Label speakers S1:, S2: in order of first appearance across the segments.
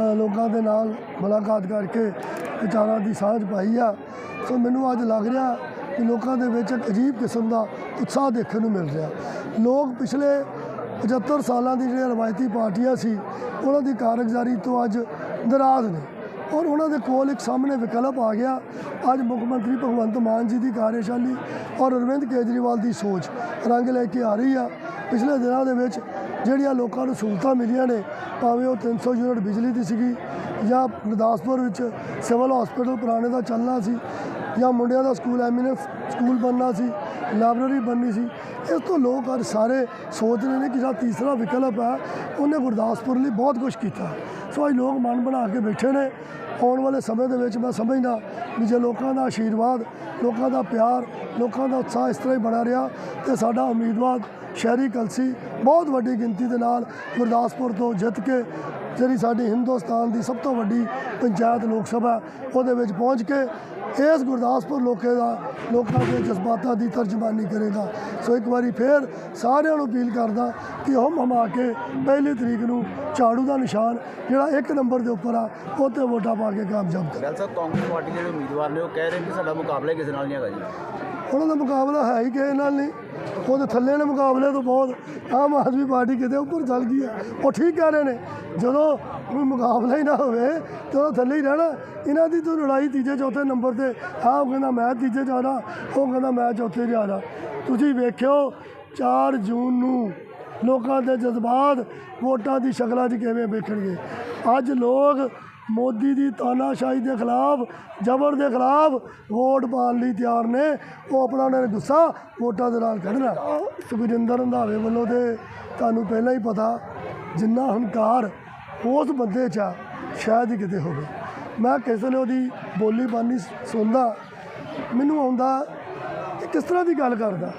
S1: ਲੋਕਾਂ ਦੇ ਨਾਲ ਮੁਲਾਕਾਤ ਕਰਕੇ ਵਿਚਾਰਾਂ ਦੀ ਸਾਂਝ ਪਾਈ ਆ। ਸੋ ਮੈਨੂੰ ਅੱਜ ਲੱਗ ਰਿਹਾ ਕਿ ਲੋਕਾਂ ਦੇ ਵਿੱਚ ਇੱਕ ਅਜੀਬ ਕਿਸਮ ਦਾ ਉਤਸ਼ਾਹ ਦੇਖਣ ਨੂੰ ਮਿਲ ਰਿਹਾ। ਲੋਕ ਪਿਛਲੇ 75 ਸਾਲਾਂ ਦੀ ਜਿਹੜੀਆਂ ਰਵਾਇਤੀ ਪਾਰਟੀਆਂ ਸੀ, ਉਹਨਾਂ ਦੀ ਕਾਰਗੁਜ਼ਾਰੀ ਤੋਂ ਅੱਜ ਨਾਰਾਜ਼ ਨੇ। ਔਰ ਉਹਨਾਂ ਦੇ ਕੋਲ ਇੱਕ ਸਾਹਮਣੇ ਵਿਕਲਪ ਆ ਗਿਆ। ਅੱਜ ਮੁੱਖ ਮੰਤਰੀ ਭਗਵੰਤ ਮਾਨ ਜੀ ਦੀ ਕਾਰਜਸ਼ਾਲੀ ਔਰ ਅਰਵਿੰਦ ਕੇਜਰੀਵਾਲ ਦੀ ਸੋਚ ਰੰਗ ਲੈ ਕੇ ਆ ਰਹੀ ਆ। ਪਿਛਲੇ ਦਿਨਾਂ ਦੇ ਵਿੱਚ ਜਿਹੜੀਆਂ ਲੋਕਾਂ ਨੂੰ ਸਹੂਲਤਾਂ ਮਿਲੀਆਂ ਨੇ, ਭਾਵੇਂ ਉਹ 300 ਯੂਨਿਟ ਬਿਜਲੀ ਦੀ ਸੀਗੀ ਜਾਂ ਗੁਰਦਾਸਪੁਰ ਵਿੱਚ ਸਿਵਲ ਹਸਪੀਟਲ ਪੁਰਾਣੇ ਦਾ ਚੱਲਣਾ ਸੀ ਜਾਂ ਮੁੰਡਿਆਂ ਦਾ ਸਕੂਲ ਐਮੀਨੈਂਸ ਸਕੂਲ ਬਣਨਾ ਸੀ, ਲਾਇਬ੍ਰੇਰੀ ਬਣਨੀ ਸੀ, ਇਸ ਤੋਂ ਲੋਕ ਅੱਜ ਸਾਰੇ ਸੋਚ ਰਹੇ ਨੇ ਕਿ ਜਿਹੜਾ ਤੀਸਰਾ ਵਿਕਲਪ ਹੈ, ਉਹਨੇ ਗੁਰਦਾਸਪੁਰ ਲਈ ਬਹੁਤ ਕੁਝ ਕੀਤਾ। ਸੋ ਅੱਜ ਲੋਕ ਮਨ ਬਣਾ ਕੇ ਬੈਠੇ ਨੇ। ਆਉਣ ਵਾਲੇ ਸਮੇਂ ਦੇ ਵਿੱਚ ਮੈਂ ਸਮਝਦਾ ਵੀ ਜੇ ਲੋਕਾਂ ਦਾ ਆਸ਼ੀਰਵਾਦ ਲੋਕਾਂ ਦਾ ਪਿਆਰ, ਲੋਕਾਂ ਦਾ ਉਤਸ਼ਾਹ ਇਸ ਤਰ੍ਹਾਂ ਹੀ ਬਣਾ ਰਿਹਾ ਤੇ ਸਾਡਾ ਉਮੀਦਵਾਰ ਸ਼ਹਿਰੀ ਕਲਸੀ ਬਹੁਤ ਵੱਡੀ ਗਿਣਤੀ ਦੇ ਨਾਲ ਗੁਰਦਾਸਪੁਰ ਤੋਂ ਜਿੱਤ ਕੇ ਜਿਹੜੀ ਸਾਡੀ ਹਿੰਦੁਸਤਾਨ ਦੀ ਸਭ ਤੋਂ ਵੱਡੀ ਪੰਚਾਇਤ ਲੋਕ ਸਭਾ ਉਹਦੇ ਵਿੱਚ ਪਹੁੰਚ ਕੇ ਇਸ ਗੁਰਦਾਸਪੁਰ ਲੋਕੇ ਦਾ, ਲੋਕਾਂ ਦੇ ਜਜ਼ਬਾਤਾਂ ਦੀ ਤਰਜਮਾਨੀ ਕਰੇਗਾ। ਸੋ ਇੱਕ ਵਾਰੀ ਫੇਰ ਸਾਰਿਆਂ ਨੂੰ ਅਪੀਲ ਕਰਦਾ ਕਿ ਹਮ ਹਮਾ ਕੇ ਪਹਿਲੀ ਤਰੀਕ ਨੂੰ ਝਾੜੂ ਦਾ ਨਿਸ਼ਾਨ, ਜਿਹੜਾ ਇੱਕ ਨੰਬਰ ਦੇ ਉੱਪਰ ਆ ਉਹ ਤੇ ਵੋਟਾਂ ਪਾ ਕੇ ਕਾਮਯਾਬ ਕਰ।
S2: ਗੱਲ ਸਾਹਿਬ, ਕਾਂਗਰਸ ਪਾਰਟੀ ਜਿਹੜੇ ਉਮੀਦਵਾਰ ਨੇ, ਉਹ ਕਹਿ ਰਹੇ ਕਿ ਸਾਡਾ ਮੁਕਾਬਲਾ ਕਿਸੇ ਨਾਲ ਨਹੀਂ ਹੈਗਾ ਜੀ।
S1: ਉਹਨਾਂ ਦਾ ਮੁਕਾਬਲਾ ਹੈ ਹੀ ਕਿਸੇ ਨਾਲ ਨਹੀਂ। ਉਹਦੇ ਥੱਲੇ ਨੇ ਮੁਕਾਬਲੇ ਤੋਂ ਬਹੁਤ ਆਮ ਆਦਮੀ ਪਾਰਟੀ ਕਿਤੇ ਉੱਪਰ ਚੱਲ ਗਈ ਹੈ। ਉਹ ਠੀਕ ਕਹਿ ਰਹੇ ਨੇ, ਜਦੋਂ ਕੋਈ ਮੁਕਾਬਲਾ ਹੀ ਨਾ ਹੋਵੇ ਤੇ ਉਹ ਥੱਲੇ ਹੀ ਰਹਿਣਾ। ਇਹਨਾਂ ਦੀ ਤਾਂ ਲੜਾਈ ਤੀਜੇ ਚੌਥੇ ਨੰਬਰ ਤੇ ਆਹ ਉਹ ਕਹਿੰਦਾ ਮੈਂ ਤੀਜੇ ਜਾਣਾ ਉਹ ਕਹਿੰਦਾ ਮੈਂ ਚੌਥੇ ਜਾਣਾ ਤੁਸੀਂ ਵੇਖਿਓ 4 ਜੂਨ ਨੂੰ ਲੋਕਾਂ ਦੇ ਜਜ਼ਬਾਤ ਵੋਟਾਂ ਦੀ ਸ਼ਕਲਾਂ 'ਚ ਕਿਵੇਂ ਵੇਖਣਗੇ। ਅੱਜ ਲੋਕ ਮੋਦੀ ਦੀ ਤਾਨਾਸ਼ਾਹੀ ਦੇ ਖਿਲਾਫ, ਜ਼ਬਰ ਦੇ ਖਿਲਾਫ ਵੋਟ ਪਾਉਣ ਲਈ ਤਿਆਰ ਨੇ। ਉਹ ਆਪਣਾ ਉਹਨਾਂ ਨੇ ਗੁੱਸਾ ਵੋਟਾਂ ਦੇ ਨਾਲ ਕੱਢਣਾ। ਸੁਖਜਿੰਦਰ ਰੰਧਾਵੇ ਵੱਲੋਂ ਤੇ ਤੁਹਾਨੂੰ ਪਹਿਲਾਂ ਹੀ ਪਤਾ, ਜਿੰਨਾ ਹੰਕਾਰ ਉਸ ਬੰਦੇ 'ਚ ਆ, ਸ਼ਾਇਦ ਹੀ ਕਿਤੇ ਹੋਵੇ। ਮੈਂ ਕਿਸੇ ਨੇ ਉਹਦੀ ਬੋਲੀ ਬਾਨੀ ਸੁਣਦਾ, ਮੈਨੂੰ ਆਉਂਦਾ ਕਿ ਕਿਸ ਤਰ੍ਹਾਂ ਦੀ ਗੱਲ ਕਰਦਾ?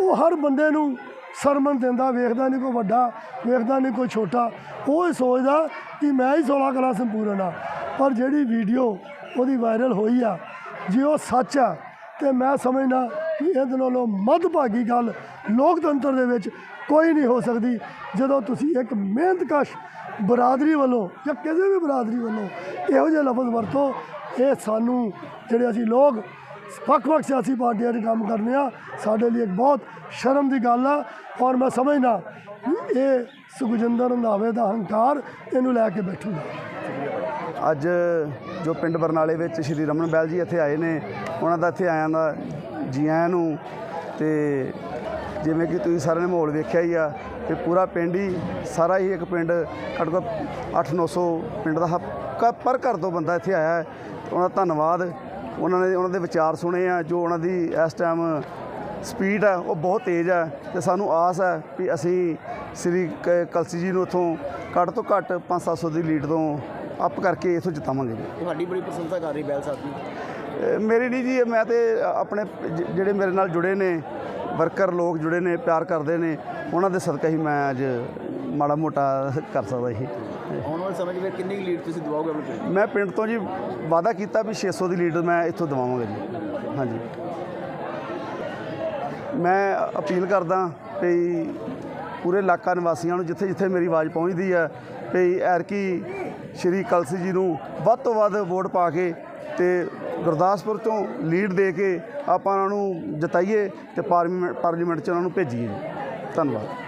S1: ਉਹ ਹਰ ਬੰਦੇ ਨੂੰ ਸਰਮਨ ਦਿੰਦਾ, ਵੇਖਦਾ ਨਹੀਂ ਕੋਈ ਵੱਡਾ, ਵੇਖਦਾ ਨਹੀਂ ਕੋਈ ਛੋਟਾ। ਉਹ ਹੀ ਸੋਚਦਾ ਕਿ ਮੈਂ ਹੀ 16 ਕਲਾ ਸੰਪੂਰਨ ਆ ਪਰ ਜਿਹੜੀ ਵੀਡੀਓ ਉਹਦੀ ਵਾਇਰਲ ਹੋਈ ਆ, ਜੇ ਉਹ ਸੱਚ ਆ, ਤੇ ਮੈਂ ਸਮਝਦਾ ਕਿ ਇਹਦੇ ਨਾਲੋਂ ਮੱਧਭਾਗੀ ਗੱਲ ਲੋਕਤੰਤਰ ਦੇ ਵਿੱਚ ਕੋਈ ਨਹੀਂ ਹੋ ਸਕਦੀ। ਜਦੋਂ ਤੁਸੀਂ ਇੱਕ ਮਿਹਨਤਕਸ਼ ਬਰਾਦਰੀ ਵੱਲੋਂ ਜਾਂ ਕਿਸੇ ਵੀ ਬਰਾਦਰੀ ਵੱਲੋਂ ਇਹੋ ਜਿਹੇ ਲਫ਼ਜ਼ ਵਰਤੋ, ਇਹ ਸਾਨੂੰ ਜਿਹੜੇ ਅਸੀਂ ਲੋਕ ਵੱਖ-ਵੱਖ ਸਿਆਸੀ ਪਾਰਟੀਆਂ ਦੇ ਕੰਮ ਕਰਨੇ ਆ। ਸਾਡੇ ਲਈ ਇੱਕ ਬਹੁਤ ਸ਼ਰਮ ਦੀ ਗੱਲ ਆ ਔਰ ਮੈਂ ਸਮਝਦਾ ਇਹ ਸੁਖਜਿੰਦਰ ਰੰਧਾਵੇ ਦਾ ਹੰਕਾਰ ਇਹਨੂੰ ਲੈ ਕੇ ਬੈਠੂਗਾ।
S3: ਅੱਜ ਜੋ ਪਿੰਡ ਬਰਨਾਲੇ ਵਿੱਚ ਸ਼੍ਰੀ ਰਮਨ ਬੈਲ ਜੀ ਇੱਥੇ ਆਏ ਨੇ, ਉਹਨਾਂ ਦਾ ਇੱਥੇ ਆਇਆਂ ਦਾ ਜੀ ਆਇਆਂ ਨੂੰ ਤੇ ਜਿਵੇਂ ਕਿ ਤੁਸੀਂ ਸਾਰਿਆਂ ਨੇ ਮਾਹੌਲ ਵੇਖਿਆ ਹੀ ਆ ਕਿ ਪੂਰਾ ਪਿੰਡ ਹੀ, ਸਾਰਾ ਹੀ ਇੱਕ ਪਿੰਡ ਘੱਟੋ ਘੱਟ 8-900 ਪਿੰਡ ਦਾ ਹ- ਪਰ ਘਰ ਤੋਂ ਬੰਦਾ ਇੱਥੇ ਆਇਆ ਹੈ, ਉਹਨਾਂ ਦਾ ਧੰਨਵਾਦ। ਉਹਨਾਂ ਨੇ ਉਹਨਾਂ ਦੇ ਵਿਚਾਰ ਸੁਣੇ ਆ ਜੋ ਉਹਨਾਂ ਦੀ ਇਸ ਟਾਈਮ ਸਪੀਡ ਹੈ ਉਹ ਬਹੁਤ ਤੇਜ਼ ਹੈ ਤੇ ਸਾਨੂੰ ਆਸ ਹੈ ਕਿ ਅਸੀਂ ਸ੍ਰੀ ਕਲਸੀ ਜੀ ਨੂੰ ਉੱਥੋਂ ਘੱਟ ਤੋਂ ਘੱਟ 5-700 ਦੀ ਲੀਡ ਤੋਂ ਅਪ ਕਰਕੇ ਇੱਥੋਂ ਜਿਤਾਵਾਂਗੇ
S2: ਤੁਹਾਡੀ ਬੜੀ ਪ੍ਰਸ਼ੰਸਾ ਕਰ ਰਹੀ ਬੈਲ ਸਾਹਿਬ ਦੀ।
S3: ਮੇਰੀ ਨਹੀਂ ਜੀ ਮੈਂ ਤੇ ਆਪਣੇ ਜਿਹੜੇ ਮੇਰੇ ਨਾਲ ਜੁੜੇ ਨੇ ਵਰਕਰ ਲੋਕ ਜੁੜੇ ਨੇ ਪਿਆਰ ਕਰਦੇ ਨੇ ਉਹਨਾਂ ਦੇ ਸਦਕਾ ਹੀ ਮੈਂ ਅੱਜ ਮਾੜਾ ਮੋਟਾ ਕਰ ਸਕਦਾ ਸੀ।
S2: ਆਉਣ ਵਾਲੇ ਸਮੇਂ 'ਚ ਫਿਰ ਕਿੰਨੀ ਲੀਡ ਤੁਸੀਂ ਦਿਵਾਓਗੇ ਆਪਣੇ ਪਿੰਡ?
S3: ਮੈਂ ਪਿੰਡ ਤੋਂ ਜੀ ਵਾਅਦਾ ਕੀਤਾ ਵੀ 600 ਦੀ ਲੀਡ ਮੈਂ ਇੱਥੋਂ ਦਵਾਵਾਂਗਾ ਜੀ। ਹਾਂਜੀ। ਮੈਂ ਅਪੀਲ ਕਰਦਾ ਵੀ ਪੂਰੇ ਇਲਾਕਾ ਨਿਵਾਸੀਆਂ ਨੂੰ ਜਿੱਥੇ ਜਿੱਥੇ ਮੇਰੀ ਆਵਾਜ਼ ਪਹੁੰਚਦੀ ਹੈ ਵੀ ਐਰਕੀ ਸ਼੍ਰੀ ਕਲਸੀ ਜੀ ਨੂੰ ਵੱਧ ਤੋਂ ਵੱਧ ਵੋਟ ਪਾ ਕੇ ਤੇ ਗੁਰਦਾਸਪੁਰ ਤੋਂ ਲੀਡ ਦੇ ਕੇ ਆਪਾਂ ਉਹਨਾਂ ਨੂੰ ਜਿਤਾਈਏ ਤੇ ਪਾਰਲੀਮੈਂਟ ਪਾਰਲੀਮੈਂਟ 'ਚ ਉਹਨਾਂ ਨੂੰ ਭੇਜੀਏ ਧੰਨਵਾਦ।